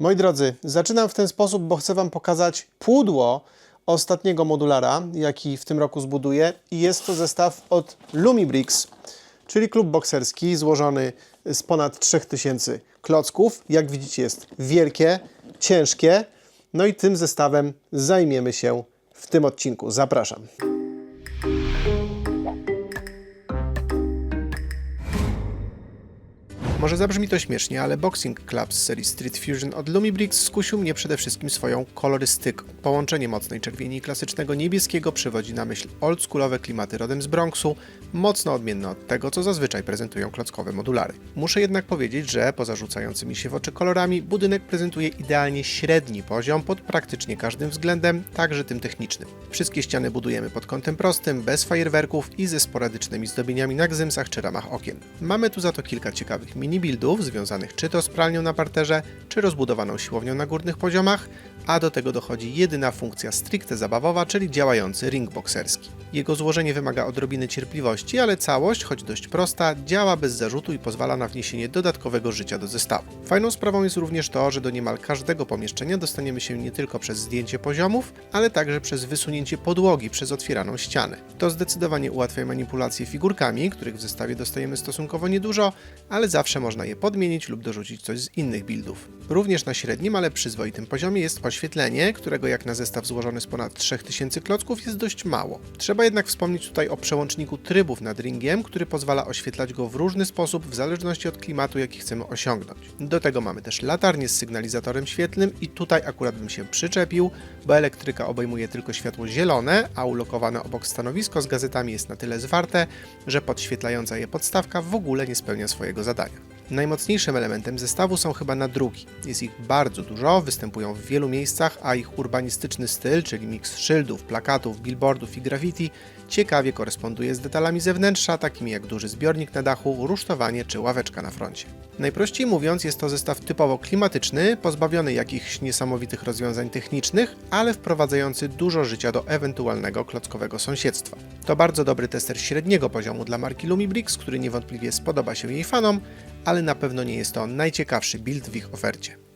Moi drodzy, zaczynam w ten sposób, bo chcę Wam pokazać pudło ostatniego modulara, jaki w tym roku zbuduję. I jest to zestaw od Lumibrix, czyli klub bokserski złożony z ponad 3000 klocków. Jak widzicie, jest wielkie, ciężkie. No i tym zestawem zajmiemy się w tym odcinku. Zapraszam. Może zabrzmi to śmiesznie, ale Boxing Club z serii Street Fusion od Lumibrix skusił mnie przede wszystkim swoją kolorystyką. Połączenie mocnej czerwieni i klasycznego niebieskiego przywodzi na myśl oldschoolowe klimaty rodem z Bronxu, mocno odmienne od tego, co zazwyczaj prezentują klockowe modulary. Muszę jednak powiedzieć, że poza rzucającymi się w oczy kolorami, budynek prezentuje idealnie średni poziom pod praktycznie każdym względem, także tym technicznym. Wszystkie ściany budujemy pod kątem prostym, bez fajerwerków i ze sporadycznymi zdobieniami na gzymsach czy ramach okien. Mamy tu za to kilka ciekawych mini-buildów związanych czy to z pralnią na parterze, czy rozbudowaną siłownią na górnych poziomach, a do tego dochodzi jedyna funkcja stricte zabawowa, czyli działający ring bokserski. Jego złożenie wymaga odrobiny cierpliwości, ale całość, choć dość prosta, działa bez zarzutu i pozwala na wniesienie dodatkowego życia do zestawu. Fajną sprawą jest również to, że do niemal każdego pomieszczenia dostaniemy się nie tylko przez zdjęcie poziomów, ale także przez wysunięcie podłogi przez otwieraną ścianę. To zdecydowanie ułatwia manipulację figurkami, których w zestawie dostajemy stosunkowo niedużo, ale zawsze można je podmienić lub dorzucić coś z innych buildów. Również na średnim, ale przyzwoitym poziomie jest oświetlenie, którego jak na zestaw złożony z ponad 3000 klocków jest dość mało. Trzeba jednak wspomnieć tutaj o przełączniku trybów nad ringiem, który pozwala oświetlać go w różny sposób w zależności od klimatu, jaki chcemy osiągnąć. Do tego mamy też latarnię z sygnalizatorem świetlnym i tutaj akurat bym się przyczepił, bo elektryka obejmuje tylko światło zielone, a ulokowane obok stanowisko z gazetami jest na tyle zwarte, że podświetlająca je podstawka w ogóle nie spełnia swojego zadania. Najmocniejszym elementem zestawu są chyba nadruki. Jest ich bardzo dużo, występują w wielu miejscach, a ich urbanistyczny styl, czyli miks szyldów, plakatów, billboardów i graffiti, ciekawie koresponduje z detalami zewnętrza, takimi jak duży zbiornik na dachu, rusztowanie czy ławeczka na froncie. Najprościej mówiąc, jest to zestaw typowo klimatyczny, pozbawiony jakichś niesamowitych rozwiązań technicznych, ale wprowadzający dużo życia do ewentualnego klockowego sąsiedztwa. To bardzo dobry tester średniego poziomu dla marki Lumibrix, który niewątpliwie spodoba się jej fanom, ale na pewno nie jest to najciekawszy build w ich ofercie.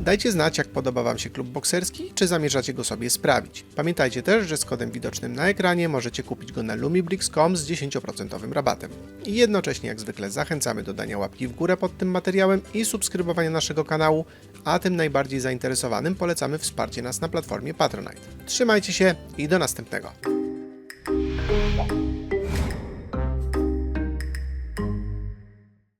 Dajcie znać, jak podoba Wam się klub bokserski, czy zamierzacie go sobie sprawić. Pamiętajcie też, że z kodem widocznym na ekranie możecie kupić go na lumibrix.com z 10% rabatem. I jednocześnie, jak zwykle, zachęcamy do dania łapki w górę pod tym materiałem i subskrybowania naszego kanału, a tym najbardziej zainteresowanym polecamy wsparcie nas na platformie Patronite. Trzymajcie się i do następnego.